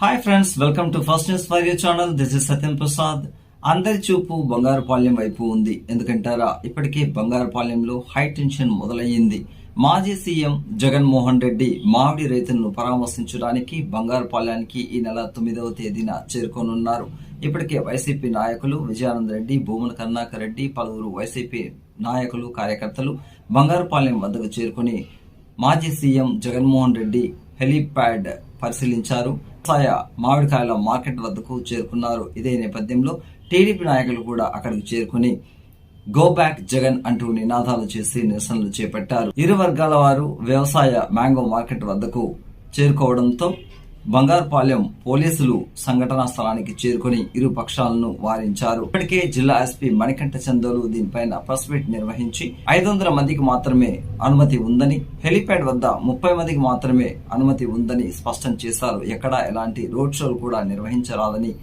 Hi friends welcome to first news for you channel this is Satyam Prasad అందరి చూపు బంగారుపాలెం వైపు ఉంది. ఎందుకంటారా? ఇప్పటికే బంగారుపాలెంలో హై టెన్షన్ మొదలయ్యింది. మాజీ సీఎం జగన్మోహన్ రెడ్డి మామిడి రైతులను పరామర్శించడానికి బంగారుపాలెంకి ఈ నెల తొమ్మిదవ తేదీన చేరుకోనున్నారు. ఇప్పటికే వైసీపీ నాయకులు విజయానంద రెడ్డి భూమన కర్ణాకర్ రెడ్డి పలువురు వైసీపీ నాయకులు కార్యకర్తలు బంగారుపాలెం వద్దకు చేరుకుని మాజీ సీఎం జగన్మోహన్ రెడ్డి హెలీప్యాడ్ పరిశీలించారు. వ్యవసాయ మామిడికాయల మార్కెట్ వద్దకు చేరుకున్నారు. ఇదే నేపథ్యంలో టీడీపీ నాయకులు కూడా అక్కడికి చేరుకుని గో బ్యాక్ జగన్ అంటూ నినాదాలు చేసి నిరసనలు చేపట్టారు. ఇరు వర్గాల వారు వ్యవసాయ మ్యాంగో మార్కెట్ వద్దకు చేరుకోవడంతో బంగారుపాలెం పోలీసులు సంఘటనా స్థలానికి చేరుకుని ఇరు పక్షాలను వారించారు. ఇప్పటికే జిల్లా ఎస్పీ మణికంఠ చందోలు దీనిపైన ప్రెస్ మీట్ నిర్వహించి ఐదు వందల మందికి మాత్రమే అనుమతి ఉందని హెలిప్యాడ్ వద్ద ముప్పై మందికి మాత్రమే అనుమతి ఉందని స్పష్టం చేశారు. ఎక్కడా ఎలాంటి రోడ్ షోలు కూడా నిర్వహించరాదని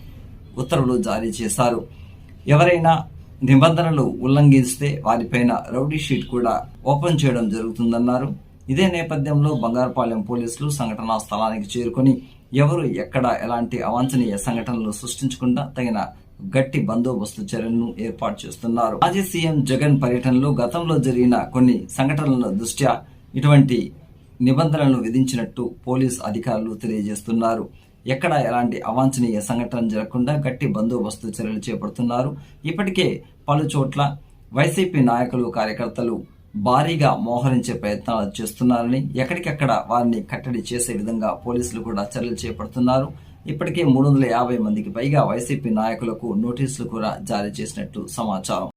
ఉత్తర్వులు జారీ చేశారు. ఎవరైనా నిబంధనలు ఉల్లంఘిస్తే వారిపైన రౌడీ షీట్ కూడా ఓపెన్ చేయడం జరుగుతుందన్నారు. ఇదే నేపథ్యంలో బంగారుపాలెం పోలీసులు సంఘటనా స్థలానికి చేరుకుని ఎవరు ఎక్కడ ఎలాంటి అవాంఛనీయ సంఘటనలు సృష్టించకుండా తగిన గట్టి బందోబస్తు చర్యలను ఏర్పాటు చేస్తున్నారు. మాజీ సీఎం జగన్ పర్యటనలో గతంలో జరిగిన కొన్ని సంఘటనల దృష్ట్యా ఇటువంటి నిబంధనలను విధించినట్టు పోలీస్ అధికారులు తెలియజేస్తున్నారు. ఎక్కడ ఎలాంటి అవాంఛనీయ సంఘటన జరగకుండా గట్టి బందోబస్తు చర్యలు చేపడుతున్నారు. ఇప్పటికే పలు చోట్ల వైసీపీ నాయకులు కార్యకర్తలు భారీగా మోహరించే ప్రయత్నాలు చేస్తున్నారని ఎక్కడికెక్కడ వారిని కట్టడి చేసే విధంగా పోలీసులు కూడా చర్యలు చేపడుతున్నారు. ఇప్పటికే మూడు వందల యాభై మందికి పైగా వైసీపీ నాయకులకు నోటీసులు కూడా జారీ చేసినట్టు సమాచారం.